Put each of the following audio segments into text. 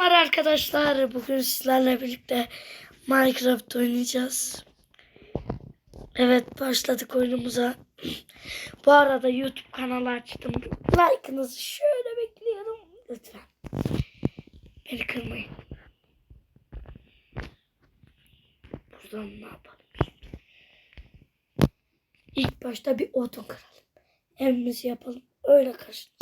Merhaba arkadaşlar. Bugün sizlerle birlikte Minecraft oynayacağız. Evet başladık oyunumuza. Bu arada YouTube kanalı açtım. Like'ınızı şöyle bekliyorum. Lütfen. Beni kırmayın. Buradan ne yapalım? İlk başta bir odun kıralım. Evimizi yapalım. Öyle karşınızda.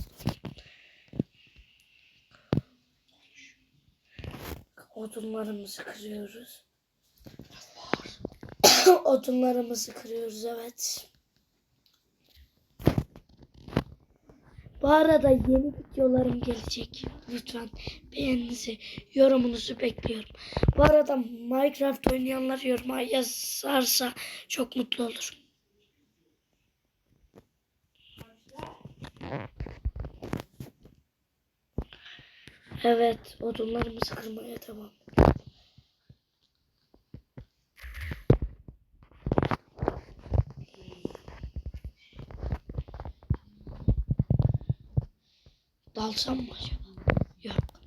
Odunlarımızı kırıyoruz. Odunlarımızı kırıyoruz evet. Bu arada yeni videolarım gelecek. Lütfen beğeninizi, yorumunuzu bekliyorum. Bu arada Minecraft oynayanlar yoruma yazarsa çok mutlu olurum. Evet, odunlarımızı kırmaya devam. Dalsam mı acaba? Yok.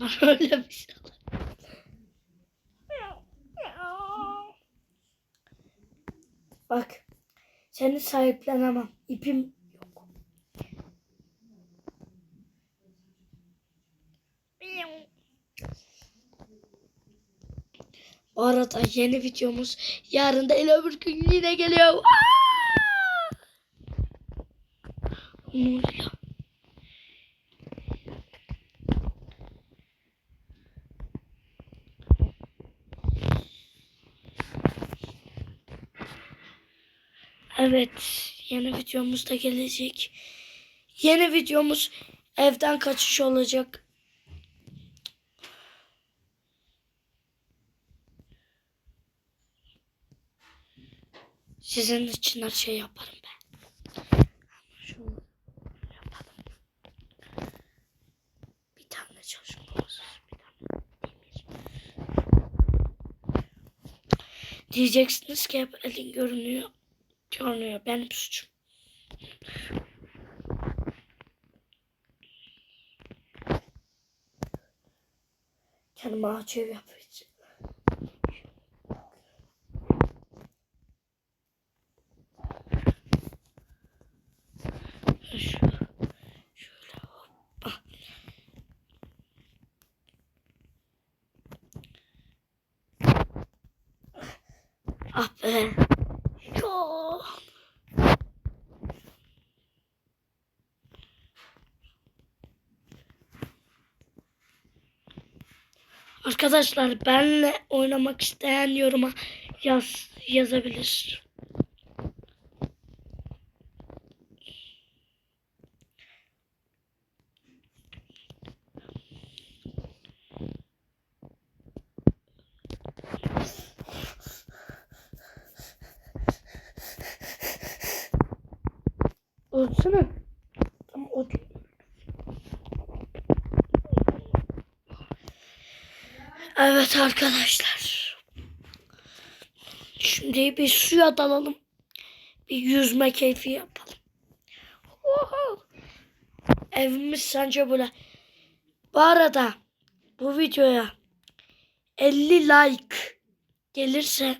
Ben öyle bir şey Bak. Seni sahiplenemem. İpim yok. Bu arada yeni videomuz yarın değil öbür gün yine geliyor. Ne? Evet, yeni videomuz da gelecek. Yeni videomuz evden kaçış olacak. Sizin için her şey yaparım ben. Şunu yapalım. Bir tane çalışmamız, bir tane demir. Diyeceksiniz ki hep elin görünüyor. Görünüyor. Benim suçum. Kendime ağaç ev yapacağım. Ah. Arkadaşlar benle oynamak isteyen yoruma yaz yazabilir. Ölsene. Tam o Evet arkadaşlar. Şimdi bir suya dalalım. Bir yüzme keyfi yapalım. Oho. Evimiz sence böyle. Bu arada bu videoya 50 like gelirse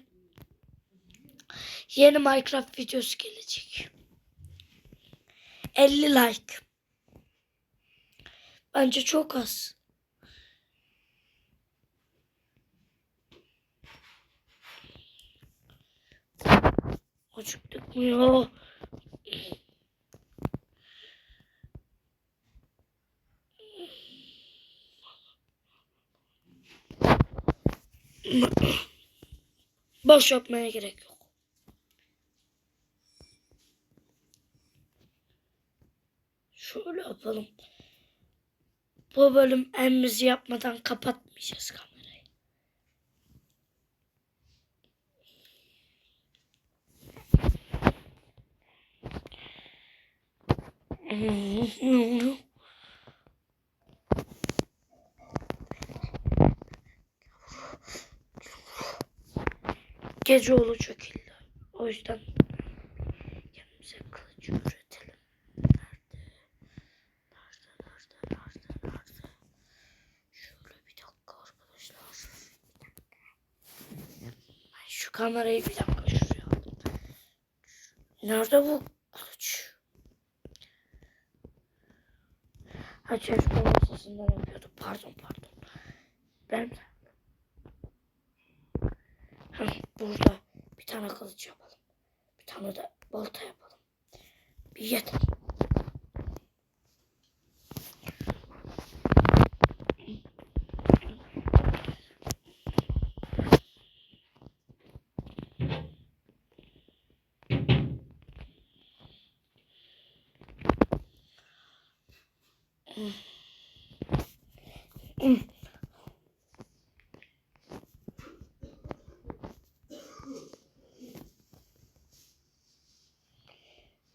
yeni Minecraft videosu gelecek. 50 like. Bence çok az. Acıktık mı ya? Boş yapmaya gerek yok. Şöyle yapalım. Bu bölüm emmizi yapmadan kapatmayacağız kamerayı. Gece olacak illa. O yüzden kendimize kılıç üretelim. Nerede? Nerede? Nerede? Nerede? Nerede? Kamerayı bir dakika şuraya. Nerede bu kılıç? Ha çeşme masasından yapıyordu. Pardon pardon. Ben ha, burada bir tane kılıç yapalım. Bir tane de balta yapalım. Bir yeter.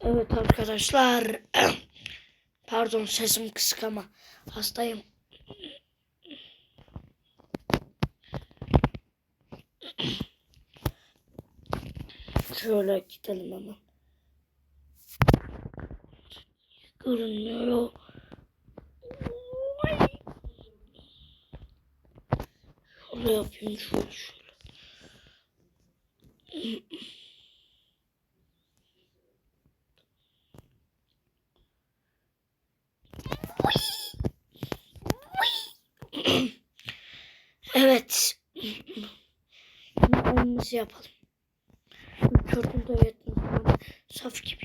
Evet arkadaşlar. Pardon sesim kısık ama hastayım. Şöyle gidelim hemen. Görünmüyor. Şöyle yapayım şöyle şöyle. Evet. Şimdi önümüzü yapalım. Da yetmez. Ben saf gibiyim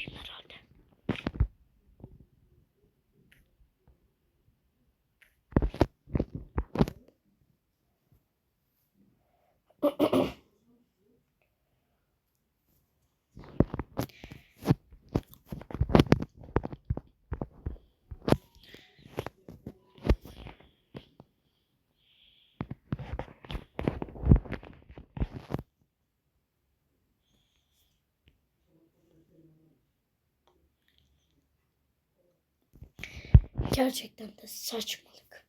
Gerçekten de saçmalık.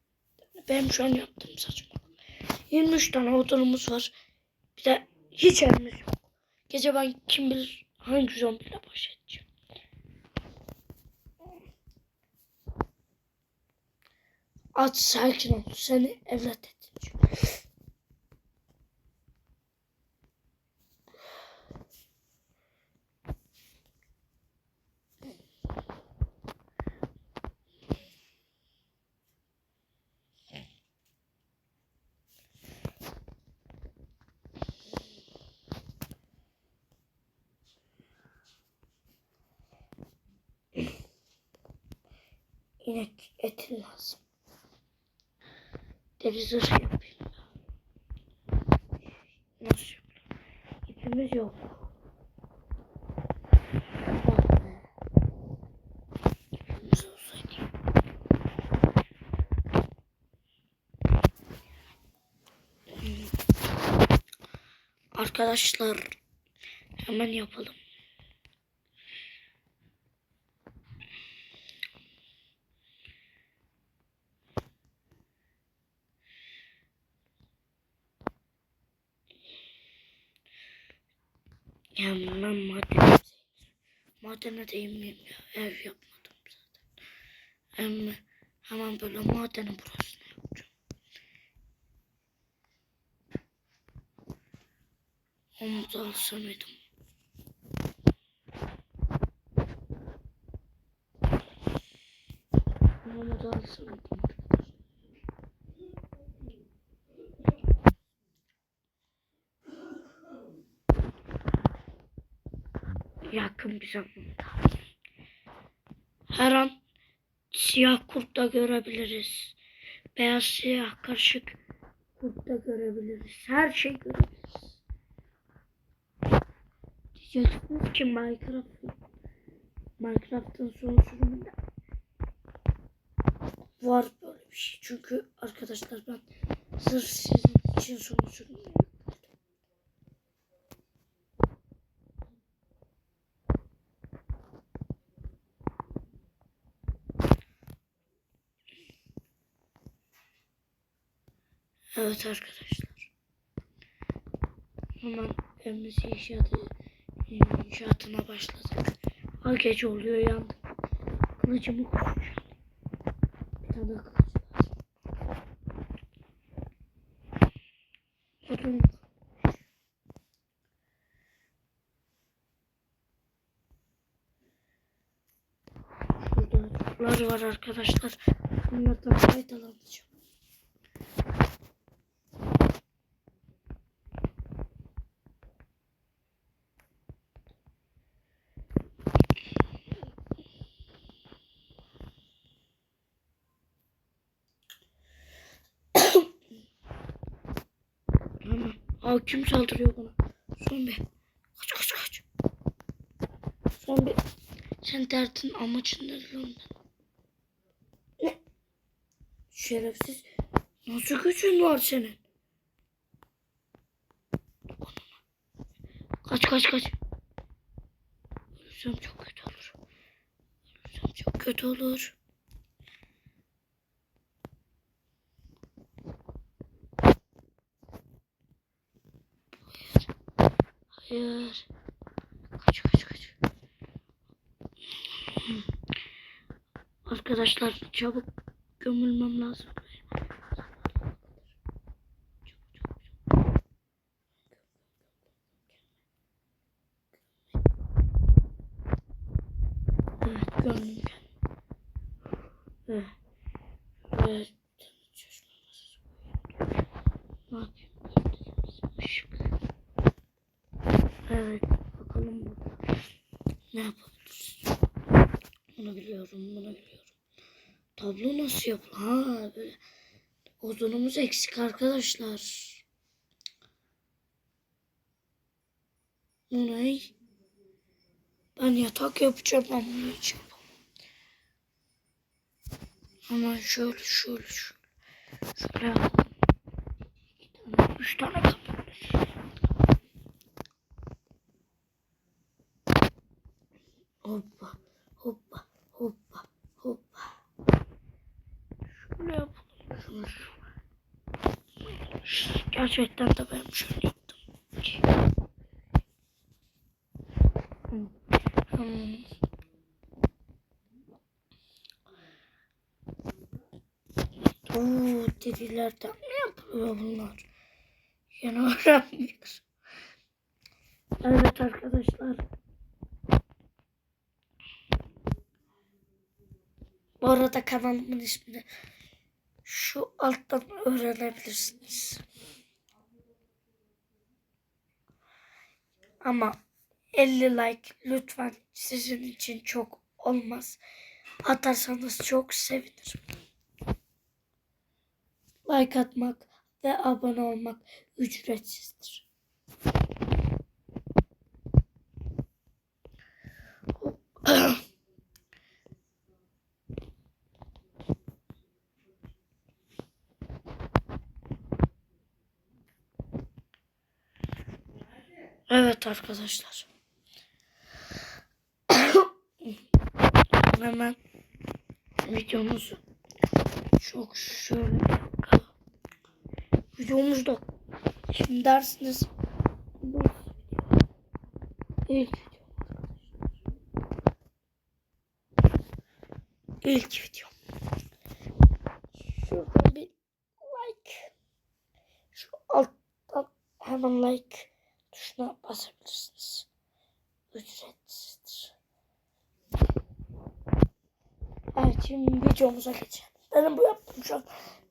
Benim şu an yaptığım saçmalık. 23 tane odunumuz var. Bir de hiç evimiz yok. Gece ben kim bilir hangi zombiyle baş edeceğim. At sakin ol. Seni evlat edeceğim. İnek eti lazım. Deri zırh yapayım. Nasıl yapayım? İpimiz yok. Arkadaşlar hemen yapalım. Ya ben madene madene de inmeyeyim ya. Ev yapmadım zaten. Hem hemen böyle madenin burasını yapacağım. Onu da alsamaydım. Onu da alsamaydım. Bir zamanda. Her an siyah kurt da görebiliriz. Beyaz siyah karışık kurt da görebiliriz. Her şey görebiliriz. Diyeceksiniz ki Minecraft Minecraft'ın son sürümünde var böyle bir şey. Çünkü arkadaşlar ben sırf sizin için son sürümü Evet arkadaşlar. Hemen evimiz inşaatı, inşaatına başladık. Ha gece oluyor yandım. Kılıcımı koyacağım. Bir tane kılıç lazım. Odun Şurada var arkadaşlar. Aa kim saldırıyor bana? Zombi. Kaç kaç kaç. Zombi. Sen derdin amacın ne lan? Ne? Şerefsiz. Nasıl gücün var senin? Kaç kaç kaç. Ölürsem çok kötü olur. Ölürsem çok kötü olur. Hayır. Kaç kaç kaç. Arkadaşlar çabuk gömülmem lazım. Evet gömdüm kendimi. Evet. Evet. Ne yapayım? Işık. Evet. Bakalım burada. Ne yapabiliriz? Bunu biliyorum. Bunu biliyorum. Tablo nasıl yapılır? Ha böyle. Odunumuz eksik arkadaşlar. Bu ne? Ben yatak yapacağım ama bunu hiç yapamam. Ama şöyle şöyle şöyle. Şöyle. İki tane, üç tane kapı. Hoppa, hoppa, hoppa, hoppa. Şöyle yapalım. Gerçekten de ben şöyle yaptım. Hmm. Oo, derilerden ne yapılıyor bunlar? Yeni öğrenmiyoruz. Evet arkadaşlar. Bu arada kanalımın ismini şu alttan öğrenebilirsiniz. Ama 50 like lütfen sizin için çok olmaz. Atarsanız çok sevinirim. Like atmak ve abone olmak ücretsizdir. Evet arkadaşlar. Hemen videomuzu çok şöyle. Videomuzda şimdi dersiniz ilk. İlk video. Şuradan bir like. Şu alttan hemen like tuşuna basabilirsiniz. Ücretsizdir. Evet şimdi videomuza geçelim. Benim bu yaptığım şu an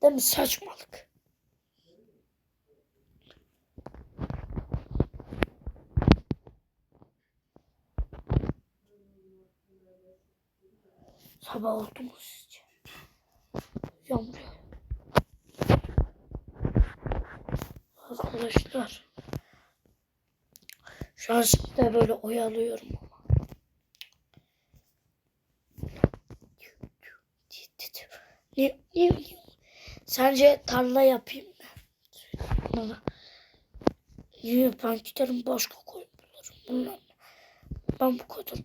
değil mi saçmalık. Sabah oldu mu sizce? Yağmur. Arkadaşlar. Şu an sizi böyle oyalıyorum. Ne, ne? Sence tarla yapayım mı? Bana. Niye ben giderim başka koyun bulurum. Bunlar. Ben bu kadar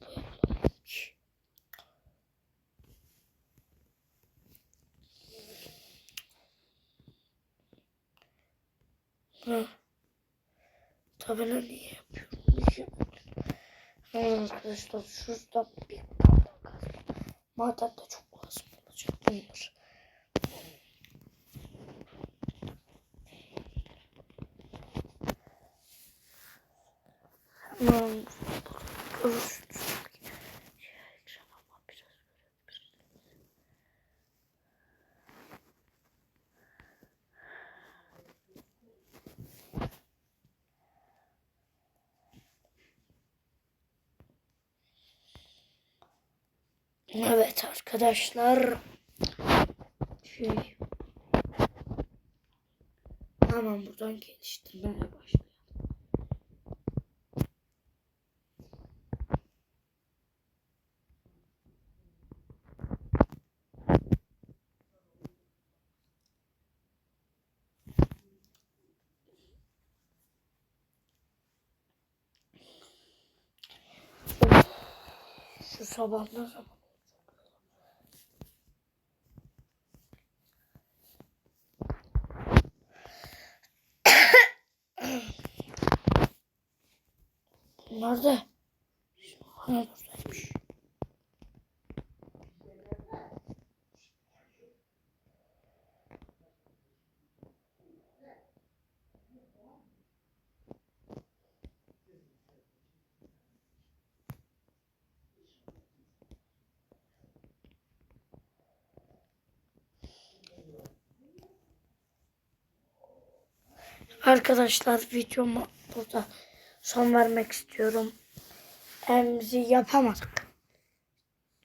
ki. Ha. Tabii lan niye yapıyorum? Ha, arkadaşlar şuradan bir tane kazma. Maden de çok lazım olacak bunlar. Hemen görürsünüz. Ekrana bak biraz görebiliriz. Evet arkadaşlar. Şey. Hemen buradan geliştirmeye başlayalım. Şu sabah ne zaman? Nerede? Ha buradaymış. Arkadaşlar videomu burada son vermek istiyorum. Emzi yapamadık.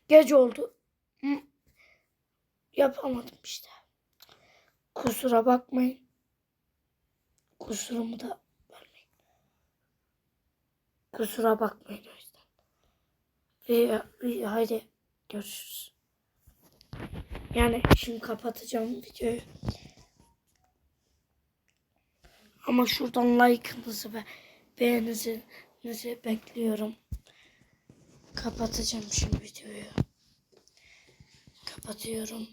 Gece oldu. Yapamadım işte. Kusura bakmayın. Kusurumu da vermeyin. Kusura bakmayın o yüzden. Ve, ve haydi görüşürüz. Yani şimdi kapatacağım videoyu. Ama şuradan like'ınızı ve beğeninizi bekliyorum. Kapatacağım şimdi videoyu. Kapatıyorum.